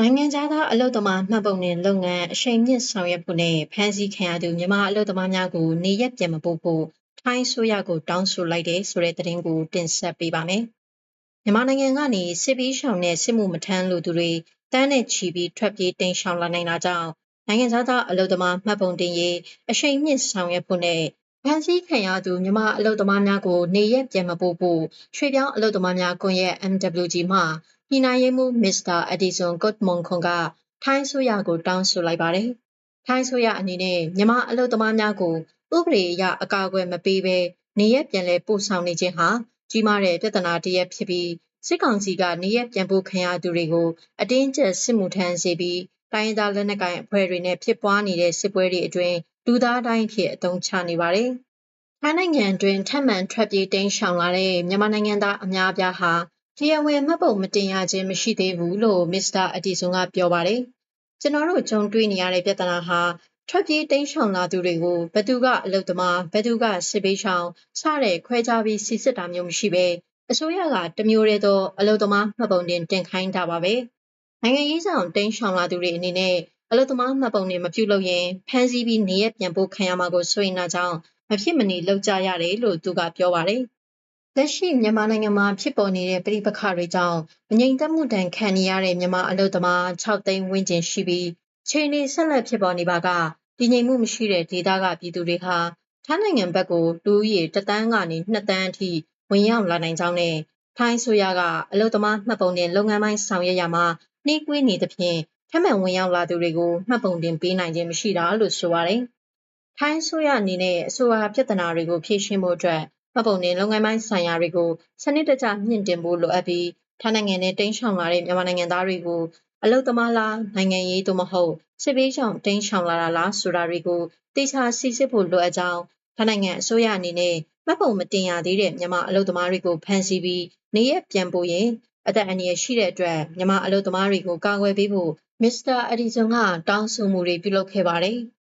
နိုင်ငံခြားသားအလုပ်သမားမှတ်ပုံတင်လုပ်ငန်းအရှိန်မြင့်ဆောင်ရွက်ဖို့နဲ့ဖမ်းဆီးခံရသူမြန်မာအလုပ်သမားများကိုနေရက်ပြန်မပို့ဖို့ထိုင်းဆိုရကိုတောင်းဆိုလိုက်တဲ့ဆိုတဲ့သတင်းကိုတင်ဆက်ပေးပါမယ်။မြန်မာနိုင်ငံကနေစစ်ပီးရှောင်နဲ့စစ်မှုမထမ်းလို့သူတွေတန်းနဲ့ချီပြီးထွက်ပြေးတိမ်းရှောင်လာနိုင်တာကြောင့်နိုင်ငံခြားသားအလုပ်သမားမှတ်ပုံတင်ရေးအရှိန်မြင့်ဆောင်ရွက်ဖို့နဲ့ဖမ်းဆီးခံရသူမြန်မာအလုပ်သမားများကိုနေရက်ပြန်မပို့ဖို့ရွှေပြောင်းအလုပ်သမားများကွန်ရက် MWG မှ ပြည်나ရေးမှုမစ္စတာအဒီဆွန်ကုတ်မွန်ခွန်ကထိုင်းဆိုရကိုတောင်းဆိုလိုက်ပါတယ်။ထိုင်းဆိုရအနေနဲ့မြန်မာအလုပ်သမားများကိုဥပဒေအရအကာအကွယ်မပေးဘဲနေရက်ပြန်လဲပို့ဆောင်နေခြင်းဟာကြီးမားတဲ့ပြဿနာတစ်ရပ်ဖြစ်ပြီးစစ်ကောင်စီကနေရက်ပြန်ပို့ခံရသူတွေကိုအတင်းကျပ်စစ်မှုထမ်းစေပြီးတိုင်းဒေသလက်နက်ကိုင်အဖွဲ့တွေနဲ့ဖြစ်ပွားနေတဲ့စစ်ပွဲတွေအတွင်းလူသားတိုင်းဖြစ်အုံချနေပါတယ်။ထိုင်းနိုင်ငံတွင်ထပ်မံထွက်ပြေးတိမ်းရှောင်လာတဲ့မြန်မာနိုင်ငံသားအများအပြားဟာ တရားဝင်မှတ်ပုံမတင်ရခြင်းမရှိသေးဘူးလို့မစ္စတာအဒီဆွန်ကပြောပါတယ်။ကျွန်တော်တို့ကြုံတွေ့နေရတဲ့ပြဿနာဟာထွက်ပြေးတိမ်းရှောင်လာသူတွေကိုဘသူကအလုသမားဘသူကစစ်ပေးရှောင်စတဲ့ခွဲခြားပြီးစီစစ်တာမျိုးမရှိဘဲအစိုးရကတမျိုးတည်းသောအလုသမားမှတ်ပုံတင်တင်ခိုင်းတာပါပဲ။နိုင်ငံရေးဆောင်တိမ်းရှောင်လာသူတွေအနေနဲ့အလုသမားမှတ်ပုံတင်မပြုလုပ်ရင်ဖမ်းဆီးပြီးနေရပြန်ပို့ခံရမှာကိုဆိုရင်နာကြောင့်မဖြစ်မနေလောက်ကြရတယ်လို့သူကပြောပါတယ်။ လက်ရှိမြန်မာနိုင်ငံမှာဖြစ်ပေါ်နေတဲ့ပြည်ပခါတွေကြောင့် မငြိမ်သက်မှုတန်ခံနေရတဲ့ မြန်မာအလုပ်သမား6သိန်းဝန်းကျင်ရှိပြီးချိန်နေ ဆက်လက်ဖြစ်ပေါ်နေပါက တည်ငြိမ်မှုမရှိတဲ့ ဒေသက ပြည်သူတွေဟာ ထိုင်းနိုင်ငံဘက်ကို လူဦးရေတသန်းကနေ2တန်းအထိ ဝင်ရောက်လာနိုင်ကြောင်းနဲ့ ထိုင်းဆိုရက အလုပ်သမားမှတ်ပုံတင် လုပ်ငန်းပိုင်းဆောင်ရွက်ရမှာ နှီးကွေးနေသဖြင့် ထပ်မံဝင်ရောက်လာသူတွေကို မှတ်ပုံတင်ပေးနိုင်ခြင်းမရှိတာလို့ ဆိုပါတယ်။ထိုင်းဆိုရအနေနဲ့ အဆိုပါပြဿနာတွေကို ဖြေရှင်းဖို့အတွက် မှတ်ပုံတင်လုပ်ငန်းပိုင်းဆိုင်ရာတွေကိုစနစ်တကျမြင့်တင်ဖို့လိုအပ်ပြီးထိုင်းနိုင်ငံနဲ့တိမ်းရှောင်လာတဲ့မြန်မာနိုင်ငံသားတွေကိုအလုသမားလားနိုင်ငံရေးသို့မဟုတ်စစ်ပေးရှောင်တိမ်းရှောင်လာတာလားဆိုတာတွေကိုတေချာစီစစ်ဖို့လိုအပ်ကြောင်းထိုင်းနိုင်ငံအစိုးရအနေနဲ့မှတ်ပုံမတင်ရသေးတဲ့မြန်မာအလုသမားတွေကိုဖမ်းဆီးပြီးနေရပြန်ပို့ရင်အသက်အန္တရာယ်ရှိတဲ့အတွက်မြန်မာအလုသမားတွေကိုကာကွယ်ပေးဖို့မစ္စတာအဒီဇွန်ကတောင်းဆိုမှုတွေပြုလုပ်ခဲ့ပါတယ်